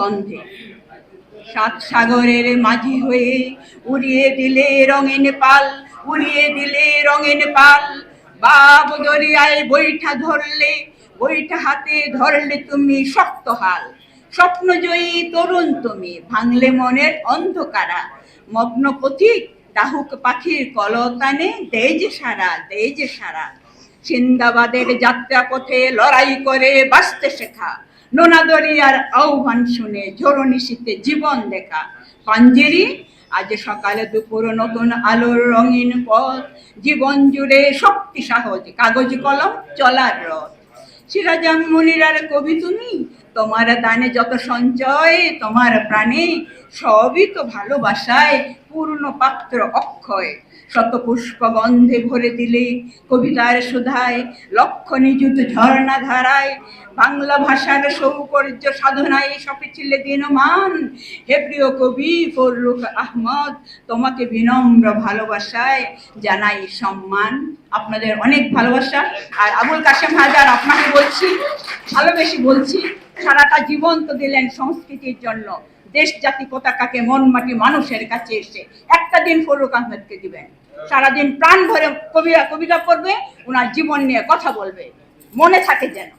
গন্ধে সাত সাগরের মাঝি হয়ে উড়িয়ে দিলে রঙিন পাল, উড়িয়ে দিলে রঙিন পাল। বাব দরিয়ায় বইটা ধরলে বইটা হাতে ধরলে তুমি শক্ত হাল। স্বপ্নজয়ী তরুণ তুমি, ভাঙলে মনের অন্ধকারা। মগ্ন পথিক ডাহুক পাখির কলতানে যে সারা যে সারা। সিন্দাবাদের যাত্রা পথে লড়াই করে বাঁচতে শেখা। নোনা দরিয়ার আহ্বান শুনে ঝোড়ো শীতে জীবন দেখা। পাঞ্জেরি, আজ সকালে দুপুর নতুন আলোর রঙিন পথ। জীবন জুড়ে শক্তি সাহস, কাগজ কলম, চলার রথ। সিরাজাম মনিরার কবি তুমি তোমার দানে যত সঞ্চয়, তোমার প্রাণে সবই তো ভালোবাসায়, পূর্ণ পাত্র অক্ষয়। শত পুষ্প গন্ধে ভরে দিলে কবিতার সুধায়, লক্ষ নিযুত ঝর্ণা ধারায়, বাংলা ভাষার সৌকর্য সাধনায় সপেছিলে দিনমান। হে প্রিয় কবি ফররুখ আহমদ, তোমাকে বিনম্র ভালোবাসায় জানাই সম্মান। আপনাদের অনেক ভালোবাসা। আর আবুল কাশেম হাজার আপনাকে বলছি ভালোবেসে বলছি, সারাটা জীবন তো দিলেন সংস্কৃতির জন্য। দেশ জাতি পতাকাকে মন মাটি মানুষের কাছে এসে একটা দিন ফরুক আহমেদকে দিবেন। সারাদিন প্রাণ ভরে কবিরা কবিতা করবে ওনার জীবন নিয়ে কথা বলবে। মনে থাকে যেন।